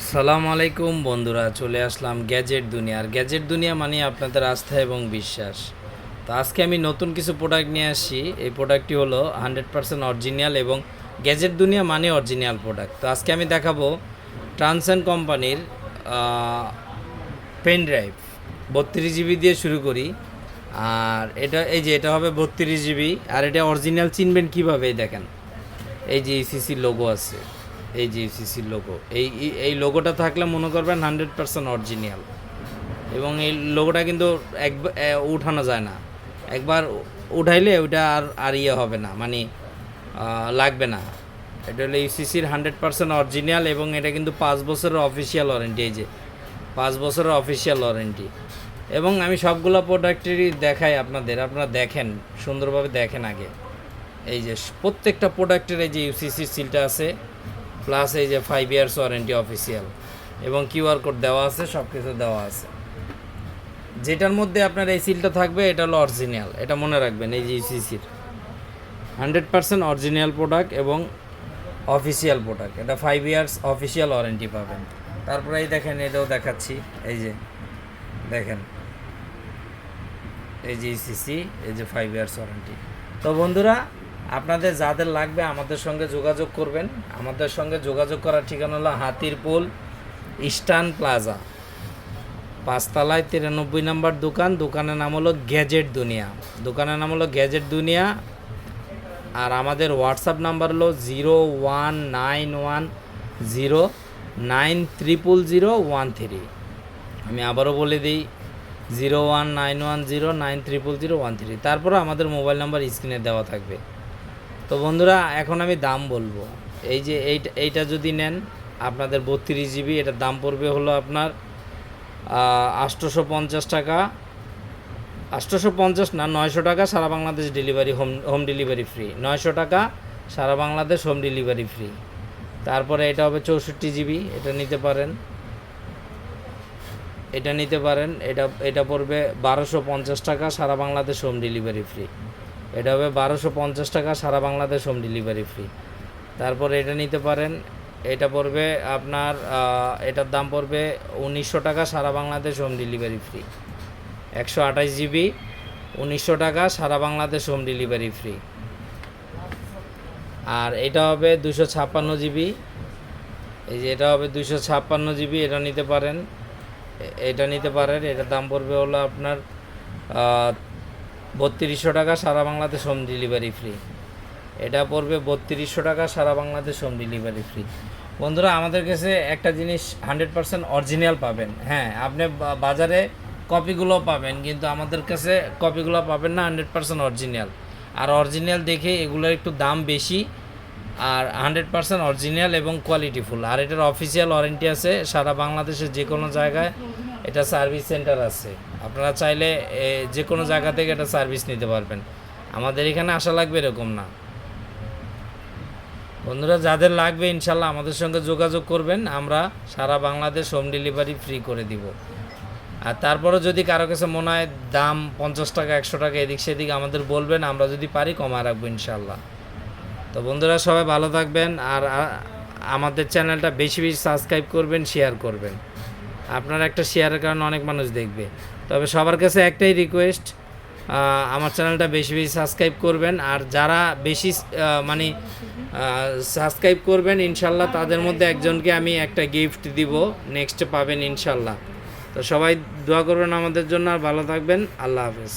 আসসালামু আলাইকুম বন্ধুরা, চলে আসলাম গ্যাজেট দুনিয়া। আর গ্যাজেট দুনিয়া মানে আপনাদের আস্থা এবং বিশ্বাস। তো আজকে আমি নতুন কিছু প্রোডাক্ট নিয়ে আসছি। এই প্রোডাক্টটি হলো হান্ড্রেড পার্সেন্ট অরিজিনাল এবং গ্যাজেট দুনিয়া মানে অরিজিনাল প্রোডাক্ট তো আজকে আমি দেখাবো ট্রান্সেন কোম্পানির পেন ড্রাইভ বত্রিশ জিবি দিয়ে শুরু করি। আর এটা, এই যে এটা হবে বত্রিশ জিবি আর এটা অরিজিনাল চিনবেন কীভাবে দেখেন। এই যে ইসিসির লোগো আছে। এই যে ইউসিসির লোগো এই, এই- লোগোটা থাকলে মনে করবেন হান্ড্রেড পার্সেন্ট অরিজিনাল এবং এই লোগোটা কিন্তু এক উঠানো যায় না। একবার উঠাইলে ওইটা আর আর ইয়ে হবে না মানে লাগবে না। এটা হলো ইউসিসির হান্ড্রেড পার্সেন্ট অরিজিনাল এবং এটা কিন্তু পাঁচ বছরের অফিসিয়াল ওয়ারেন্টি এই যে পাঁচ বছরের অফিসিয়াল ওয়ারেন্টি এবং আমি সবগুলো প্রোডাক্টেরই দেখাই আপনাদের, আপনারা দেখেন, সুন্দরভাবে দেখেন আগে। এই যে প্রত্যেকটা প্রোডাক্টের এই যে ইউসিসির সিলটা আছে প্লাস এই যে ফাইভ ইয়ার্স ওয়ারেন্টি অফিসিয়াল এবং কিউআর কোড দেওয়া আছে সব কিছু দেওয়া আছে। যেটার মধ্যে আপনার এই সিলটা থাকবে, এটা হলো অরিজিনাল এটা মনে রাখবেন, এই যে ইউসিসির হান্ড্রেড পার্সেন্ট অরিজিনাল প্রোডাক্ট এবং অফিসিয়াল প্রোডাক্ট এটা ফাইভ ইয়ার্স অফিসিয়াল ওয়ারেন্টি পাবেন। তারপরে এই দেখেন, এটাও দেখাচ্ছি। এই যে, দেখেন। এই যে ইসিসি এই যে ফাইভ ইয়ার্স ওয়ারেন্টি তো বন্ধুরা আপনাদের যাদের লাগবে আমাদের সঙ্গে যোগাযোগ করবেন। আমাদের সঙ্গে যোগাযোগ করার ঠিকানা হলো হাতিরপুল ইস্টার্ন প্লাজা। পাঁচতলায় তিরানব্বই নম্বর দোকান, দোকানের নাম হলো গ্যাজেট দুনিয়া। দোকানের নাম হলো গ্যাজেট দুনিয়া। আর আমাদের হোয়াটসঅ্যাপ নাম্বার হলো zero one nine one zero nine triple zero one three. আমি আবারও বলে দিই, zero one nine one zero nine triple zero one three. তারপরে আমাদের মোবাইল নাম্বার স্ক্রিনে দেওয়া থাকবে। তো বন্ধুরা, এখন আমি দাম বলব। এই যে এইটা এইটা যদি নেন, আপনাদের বত্রিশ জিবি, এটার দাম পড়বে হলো আপনার আটশোশো পঞ্চাশ টাকা। আটশোশো পঞ্চাশ না, নয়শো টাকা, সারা Bangladesh delivery, home home delivery free. নয়শো টাকা, সারা বাংলাদেশ হোম ডেলিভারি ফ্রি। তারপরে এটা হবে চৌষট্টি জিবি, এটা নিতে পারেন। এটা নিতে পারেন, এটা এটা পড়বে বারোশো পঞ্চাশ টাকা, সারা বাংলাদেশ হোম ডেলিভারি ফ্রি। এটা হবে বারোশো পঞ্চাশ টাকা, সারা বাংলাদেশ হোম ডেলিভারি ফ্রি তারপর এটা নিতে পারেন, এটা পড়বে আপনার এটার দাম পড়বে উনিশশো টাকা, সারা বাংলাদেশ হোম ডেলিভারি ফ্রি একশো আঠাশ জিবি উনিশশো টাকা, সারা বাংলাদেশ হোম ডেলিভারি ফ্রি আর এটা হবে দুশো ছাপ্পান্ন জিবি এই যে এটা হবে দুশো ছাপ্পান্ন জিবি এটা নিতে পারেন। এটা নিতে পারেন, এটার দাম পড়বে হলো আপনার বত্রিশশো টাকা সারা বাংলাদেশ হোম ডেলিভারি ফ্রি এটা পড়বে বত্রিশশো টাকা সারা বাংলাদেশ হোম ডেলিভারি ফ্রি বন্ধুরা, আমাদের কাছে একটা জিনিস হান্ড্রেড পার্সেন্ট অরিজিনাল পাবেন। হ্যাঁ আপনি বাজারে কপিগুলো পাবেন, কিন্তু আমাদের কাছে কপিগুলো পাবেন না হান্ড্রেড পার্সেন্ট অরিজিনাল আর অরিজিনাল দেখে এগুলোর একটু দাম বেশি, আর হান্ড্রেড পার্সেন্ট অরিজিনাল এবং কোয়ালিটিফুল আর এটার অফিসিয়াল ওয়ারেন্টি আছে, সারা বাংলাদেশের যে কোনো জায়গায় এটা সার্ভিস সেন্টার আছে। আপনারা চাইলে যে কোনো জায়গা থেকে এটা সার্ভিস নিতে পারবেন। আমাদের এখানে আসা লাগবে এরকম না। বন্ধুরা, যাদের লাগবে, ইনশাল্লাহ আমাদের সঙ্গে যোগাযোগ করবেন। আমরা সারা বাংলাদেশ হোম ডেলিভারি ফ্রি করে দিব। আর তারপরে যদি কারও কাছে মনে হয় দাম পঞ্চাশ টাকা, একশো টাকা, এদিক সেদিক আমাদের বলবেন, আমরা যদি পারি কমায় রাখব ইনশাল্লাহ। তো বন্ধুরা, সবাই ভালো থাকবেন আর আমাদের চ্যানেলটা বেশি বেশি সাবস্ক্রাইব করবেন শেয়ার করবেন। আপনার একটা শেয়ারের কারণে অনেক মানুষ দেখবে। তবে সবার কাছে একটাই রিকোয়েস্ট আমার চ্যানেলটা বেশি বেশি সাবস্ক্রাইব করবেন। আর যারা বেশি মানে সাবস্ক্রাইব করবেন, ইনশাল্লাহ তাদের মধ্যে একজনকে আমি একটা গিফট দিব। নেক্সট পাবেন ইনশাল্লাহ। তো সবাই দোয়া করবেন আমাদের জন্য। আর ভালো থাকবেন। আল্লাহ হাফেজ।